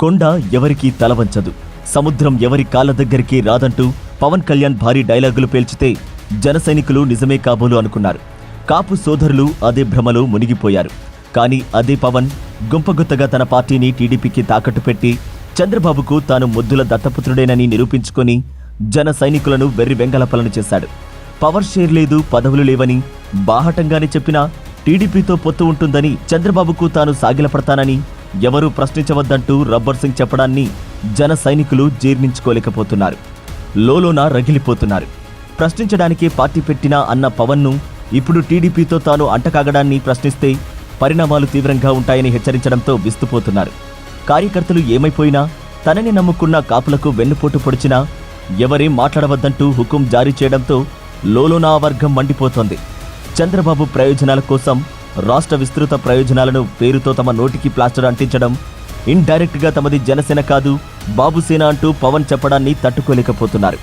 కొండ ఎవరికీ తలవంచదు. సముద్రం ఎవరి కాళ్ళ దగ్గరికి రాదంటూ పవన్ కళ్యాణ్ భారీ డైలాగులు పేల్చితే జన సైనికులు నిజమే కాబోలు అనుకున్నారు. కాపు సోదరులు అదే భ్రమలో మునిగిపోయారు. కానీ అదే పవన్ గుంపగుత్తగా తన పార్టీని టీడీపీకి తాకట్టు పెట్టి చంద్రబాబుకు తాను ముద్దుల దత్తపుత్రుడేనని నిరూపించుకొని జన సైనికులను వెర్రి వెంగళపలను చేశాడు. పవర్ షేర్ లేదు పదవులు లేవని బాహటంగానే చెప్పినా టీడీపీతో పొత్తు ఉంటుందని చంద్రబాబుకు తాను సాగిలపడతానని ఎవరూ ప్రశ్నించవద్దంటూ రబ్బర్ సింగ్ చెప్పడాన్ని జన సైనికులు జీర్ణించుకోలేకపోతున్నారు. లోలోన రగిలిపోతున్నారు. ప్రశ్నించడానికే పార్టీ పెట్టినా అన్న పవన్ను ఇప్పుడు టీడీపీతో తాను అంటకాగడాన్ని ప్రశ్నిస్తే పరిణామాలు తీవ్రంగా ఉంటాయని హెచ్చరించడంతో విస్తుపోతున్నారు. కార్యకర్తలు ఏమైపోయినా తనని నమ్ముకున్న కాపులకు వెన్నుపోటు పొడిచినా ఎవరేం మాట్లాడవద్దంటూ హుకుం జారీ చేయడంతో లోలోనా వర్గం మండిపోతోంది. చంద్రబాబు ప్రయోజనాల కోసం రాష్ట్ర విస్తృత ప్రయోజనాలను పేరుతో తమ నోటికి ప్లాస్టర్ అంటించడం ఇండైరెక్ట్గా తమది జనసేన కాదు బాబుసేన అంటూ పవన్ చెప్పడాన్ని తట్టుకోలేకపోతున్నారు.